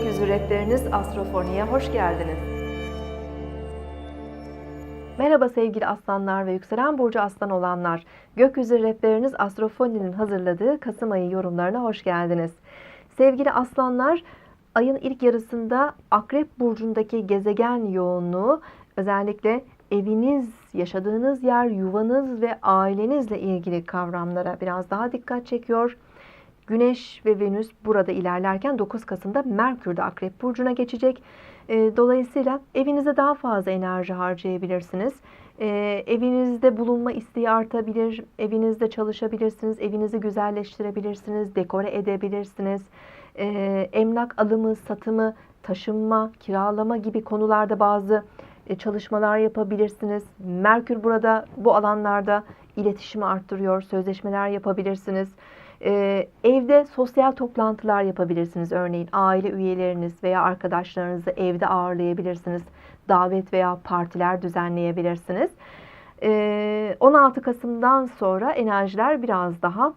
rehberiniz Astrofoni'ye hoş geldiniz. Merhaba sevgili aslanlar ve yükselen burcu aslan olanlar. Gökyüzü rehberiniz Astrofoni'nin hazırladığı Kasım ayı yorumlarına hoş geldiniz. Sevgili aslanlar, ayın ilk yarısında Akrep burcundaki gezegen yoğunluğu özellikle eviniz, yaşadığınız yer, yuvanız ve ailenizle ilgili kavramlara biraz daha dikkat çekiyor. Güneş ve Venüs burada ilerlerken 9 Kasım'da Merkür de Akrep Burcu'na geçecek. E, dolayısıyla evinize daha fazla enerji harcayabilirsiniz. E, evinizde bulunma isteği artabilir, evinizde çalışabilirsiniz, evinizi güzelleştirebilirsiniz, dekore edebilirsiniz. E, emlak alımı, satımı, taşınma, kiralama gibi konularda bazı çalışmalar yapabilirsiniz. Merkür burada bu alanlarda iletişimi arttırıyor, sözleşmeler yapabilirsiniz. Ee, evde sosyal toplantılar yapabilirsiniz. Örneğin aile üyeleriniz veya arkadaşlarınızı evde ağırlayabilirsiniz. Davet veya partiler düzenleyebilirsiniz. Ee, 16 Kasım'dan sonra enerjiler biraz daha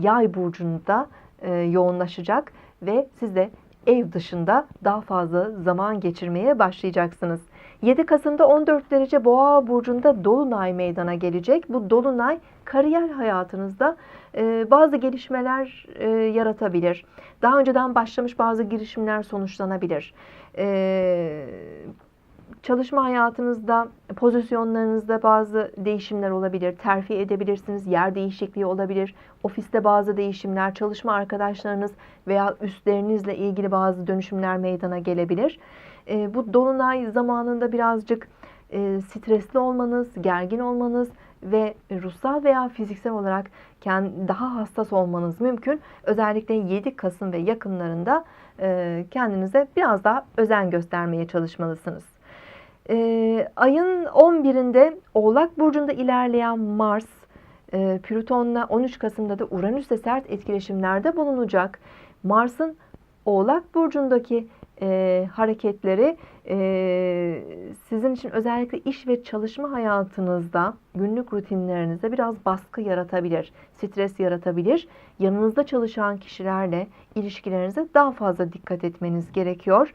yay burcunda e, yoğunlaşacak ve siz de ev dışında daha fazla zaman geçirmeye başlayacaksınız. 7 Kasım'da 14 derece Boğa burcunda dolunay meydana gelecek. Bu dolunay kariyer hayatınızda e, bazı gelişmeler e, yaratabilir. Daha önceden başlamış bazı girişimler sonuçlanabilir. E, çalışma hayatınızda, pozisyonlarınızda bazı değişimler olabilir. Terfi edebilirsiniz, yer değişikliği olabilir. Ofiste bazı değişimler, çalışma arkadaşlarınız veya üstlerinizle ilgili bazı dönüşümler meydana gelebilir. E, bu dolunay zamanında birazcık e, stresli olmanız, gergin olmanız ve ruhsal veya fiziksel olarak kendi, daha hassas olmanız mümkün. Özellikle 7 Kasım ve yakınlarında e, kendinize biraz daha özen göstermeye çalışmalısınız. E, ayın 11'inde Oğlak Burcu'nda ilerleyen Mars, e, Plüton'la 13 Kasım'da da Uranüs'le sert etkileşimlerde bulunacak. Mars'ın Oğlak Burcu'ndaki e, hareketleri e, sizin için özellikle iş ve çalışma hayatınızda, günlük rutinlerinizde biraz baskı yaratabilir, stres yaratabilir. Yanınızda çalışan kişilerle ilişkilerinize daha fazla dikkat etmeniz gerekiyor.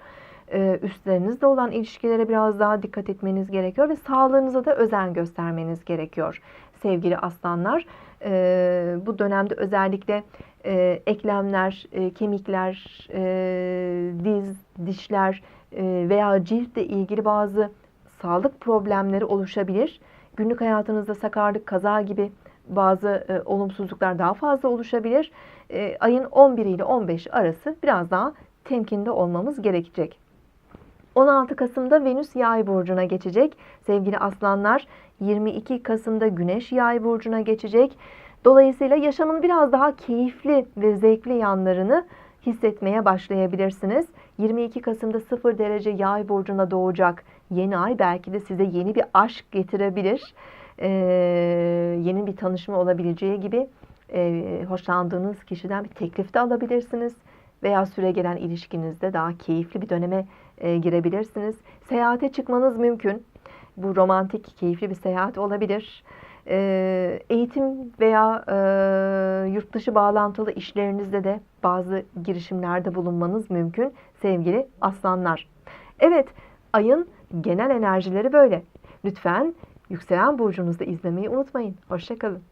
E, üstlerinizle olan ilişkilere biraz daha dikkat etmeniz gerekiyor ve sağlığınıza da özen göstermeniz gerekiyor sevgili aslanlar. E, bu dönemde özellikle e, eklemler, e, kemikler, e, diz, dişler veya ciltle ilgili bazı sağlık problemleri oluşabilir. Günlük hayatınızda sakarlık, kaza gibi bazı e, olumsuzluklar daha fazla oluşabilir. E, ayın 11 ile 15 arası biraz daha temkinli olmamız gerekecek. 16 Kasım'da Venüs Yay burcuna geçecek. Sevgili aslanlar 22 Kasım'da Güneş Yay burcuna geçecek. Dolayısıyla yaşamın biraz daha keyifli ve zevkli yanlarını hissetmeye başlayabilirsiniz. 22 Kasım'da 0 derece yay burcuna doğacak yeni ay belki de size yeni bir aşk getirebilir. Ee, yeni bir tanışma olabileceği gibi e, hoşlandığınız kişiden bir teklif de alabilirsiniz. Veya süre gelen ilişkinizde daha keyifli bir döneme e, girebilirsiniz. Seyahate çıkmanız mümkün. Bu romantik, keyifli bir seyahat olabilir. E, eğitim veya e, yurt dışı bağlantılı işlerinizde de bazı girişimlerde bulunmanız mümkün sevgili aslanlar. Evet, ayın genel enerjileri böyle. Lütfen yükselen burcunuzda izlemeyi unutmayın. Hoşçakalın.